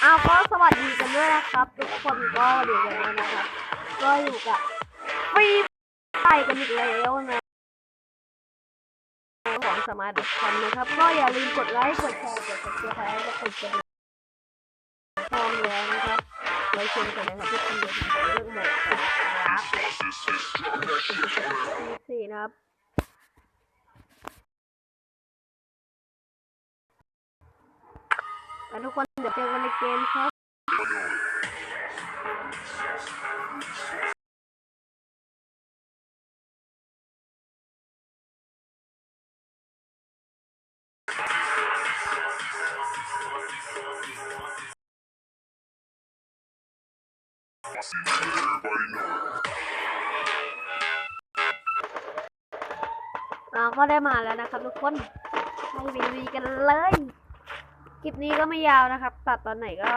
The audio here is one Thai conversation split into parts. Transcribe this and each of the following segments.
เอาก็สวัสดีกันด้วยนะครับ ทุกคนก็เดี๋ยวกันด้วนะครับ ก็อยู่กับฟรีไฟกันอีกแล้วนะของสมาร์ทคอมนะครับ ก็อย่าลืมกดไลค์กดแชร์กด subscribe และกดกระดิ่งพร้อมแล้วนะครับไว้ชมกันนะครับทุกคนเดี๋ยวผมจะเลือกโหมดครับสี่นะครับแล้วทุกคน เดี๋ยวเจอกันในเกมครับเราก็ได้มาแล้วนะครับทุกคนให้ไปดูกันเลย คลิปนี้ก็ไม่ยาวนะครับ ตัดตอนไหนก็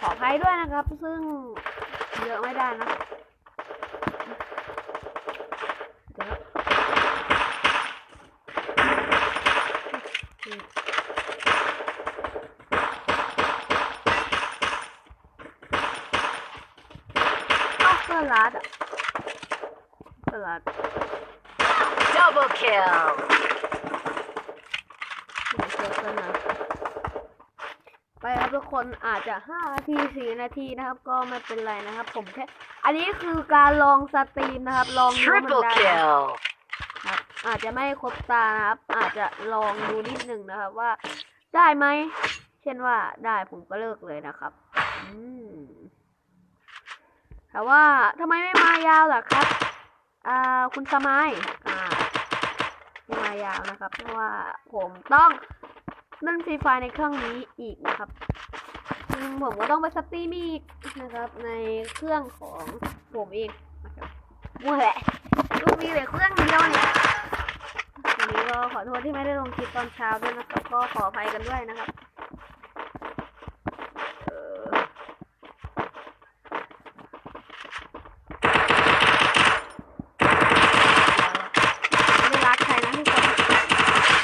ขออภัยด้วยนะครับ ซึ่งเยอะไม่ได้นะเดี๋ยวอ้าวเสื้อรัดอะเสื้อรัด Double kill. เดี๋ยวเจอกันนะไป ครับทุกคนอาจจะห้านาทีสี่นาทีนะครับ ก็ไม่เป็นไรนะครับ ผมแค่อันนี้คือการลองสตรีมนะครับ ลองดูมัน Triple ได้ kill. ครับอาจจะไม่ครบตานะครับ อาจจะลองดูนิดหนึ่งนะครับ ว่าได้ไหมเช่นว่าได้ผมก็เลิกเลยนะครับอืมแต่ว่าทำไมไม่มายาวล่ะครับอ่าคุณสมัยอ่าไม่มายาวนะครับ เพราะว่าผมต้อง เล่นฟรีไฟในเครื่องนี้อีกนะครับอืมผมก็ต้องไปสตรีมอีกนะครับ ในเครื่องของผมเองนะครับมั่วแหละลูกมีเหลือเครื่องเดียวเนี่ยวันนี้ก็ขอโทษที่ไม่ได้ลงคลิปตอนเช้าด้วยนะครับก็ขออภัยกันด้วยนะครับเออไม่ได้รักใครนะที่คน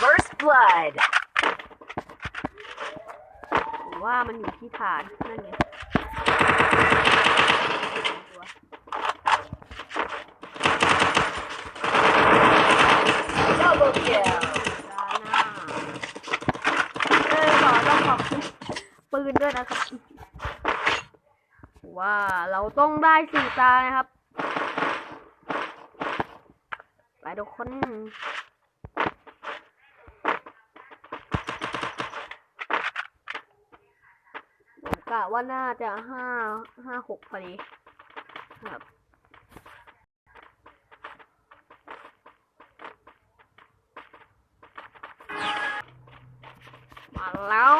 First blood. ผม ว่ามันอยู่ที่ฐานนั่นไง Double kill. เออขอต้องขอบคุณปืนด้วยนะครับว่าเราต้องได้สี่ตานะครับ ไปทุกคนะว่าน่าจะห้าห้าหกพอดีครับมาแล้ว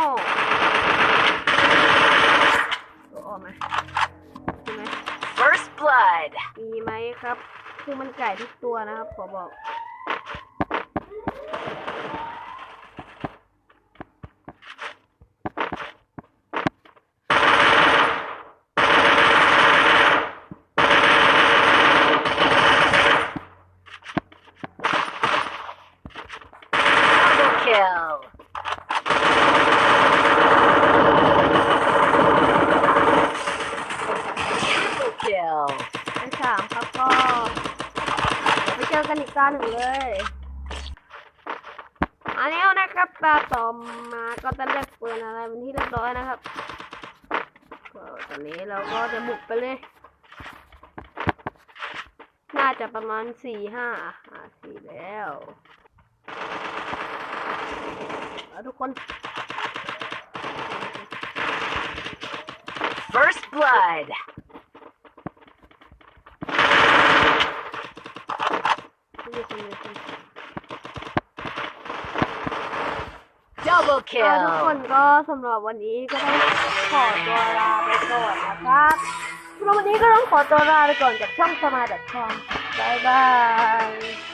ตัวออกไหมใช่ไหม First blood. มีไหมครับ คือมันไก่ทุกตัวนะครับ ขอบอก Double kill. Triple kill. ไปสามครับก็ไปเจอกันอีกตาหนึ่งเลยมาแล้วนะครับตาต่อมาก็จะเลือกปืนอะไรเป็นที่เรียบร้อยนะครับก็ตอนนี้เราก็จะบุกไปเลย น่าจะประมาณสี่ห้าอ่าสี่แล้ว ทุกคน First blood. มีคนมีคน Double ก็ทุกคน kill. ก็สำหรับวันนี้ก็ต้องขอตัวลาไปก่อนนะครับสำหรับวันนี้ก็ต้องขอตัวลาไปก่อนจากช่องสมาร์ทคอมบายบาย